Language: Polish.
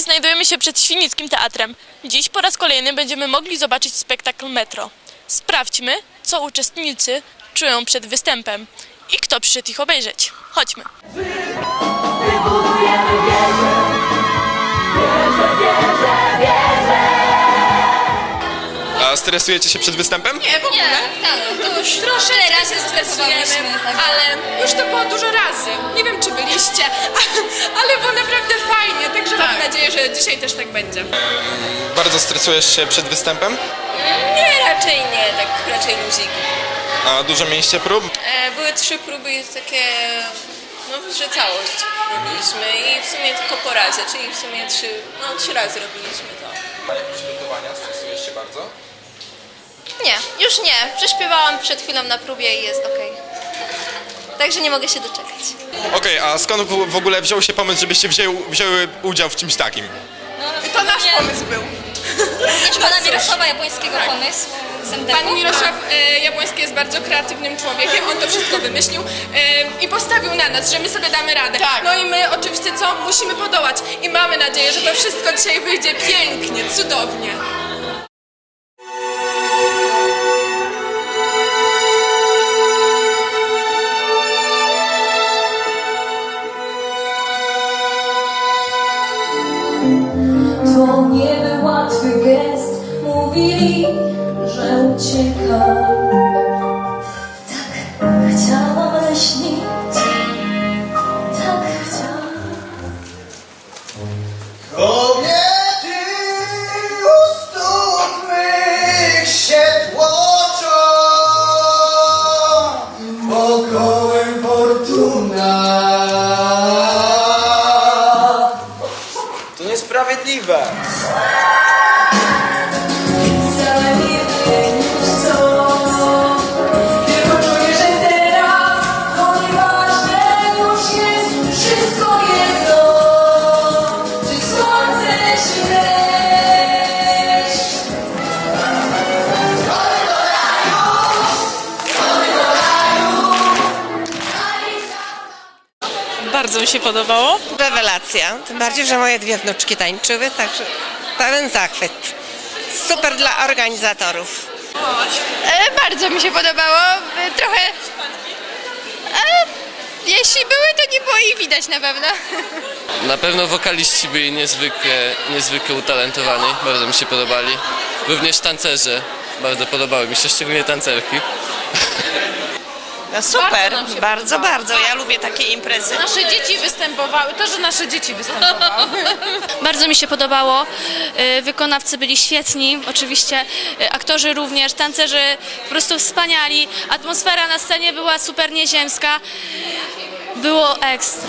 znajdujemy się przed Świnickim Teatrem. Dziś po raz kolejny będziemy mogli zobaczyć spektakl Metro. Sprawdźmy, co uczestnicy czują przed występem i kto przyszedł ich obejrzeć. Chodźmy. A stresujecie się przed występem? Nie, w ogóle. Tak, to już Troszeczkę tyle się razy stresujemy, stresowaliśmy, tak. ale już to było dużo razy. Nie wiem, czy byliście, ale było naprawdę fajnie, także mam nadzieję, że dzisiaj też tak będzie. Bardzo stresujesz się przed występem? Nie, raczej nie, tak raczej luzik. A dużo mieliście prób? E, były trzy próby i takie, no że całość robiliśmy i w sumie tylko po razie, czyli w sumie trzy, no trzy razy robiliśmy to. A jak przygotowania? Stresujesz się bardzo? Nie, już nie. Prześpiewałam przed chwilą na próbie i jest ok. Także nie mogę się doczekać. Okej, a skąd w ogóle wziął się pomysł, żebyście wzięły, wzięły udział w czymś takim? To nasz pomysł był. Również pana Mirosława Japońskiego pomysł. Pan Mirosław e, Jabłoński jest bardzo kreatywnym człowiekiem, on to wszystko wymyślił e, i postawił na nas, że my sobie damy radę. No i my oczywiście co? Musimy podołać i mamy nadzieję, że to wszystko dzisiaj wyjdzie pięknie, cudownie. Mówili, że uciekam. Tak chciałam leśnić, tak chciałam. Kobiety u stóp mych się tłoczą Wokołem fortuna To niesprawiedliwe Bardzo mi się podobało. Rewelacja, tym bardziej, że moje dwie wnuczki tańczyły, także pełen zachwyt. Super dla organizatorów. E, bardzo mi się podobało. E, trochę. E, jeśli były, to nie było ich widać na pewno. Na pewno wokaliści byli niezwykle, niezwykle utalentowani, bardzo mi się podobali. Również tancerze, bardzo podobały mi się, szczególnie tancerki. No super, bardzo, bardzo. Ja lubię takie imprezy. Nasze dzieci występowały, to, że nasze dzieci występowały. Bardzo mi się podobało. Y, Wykonawcy byli świetni, oczywiście y, aktorzy również, tancerzy po prostu wspaniali. Atmosfera na scenie była super nieziemska. Było ekstra.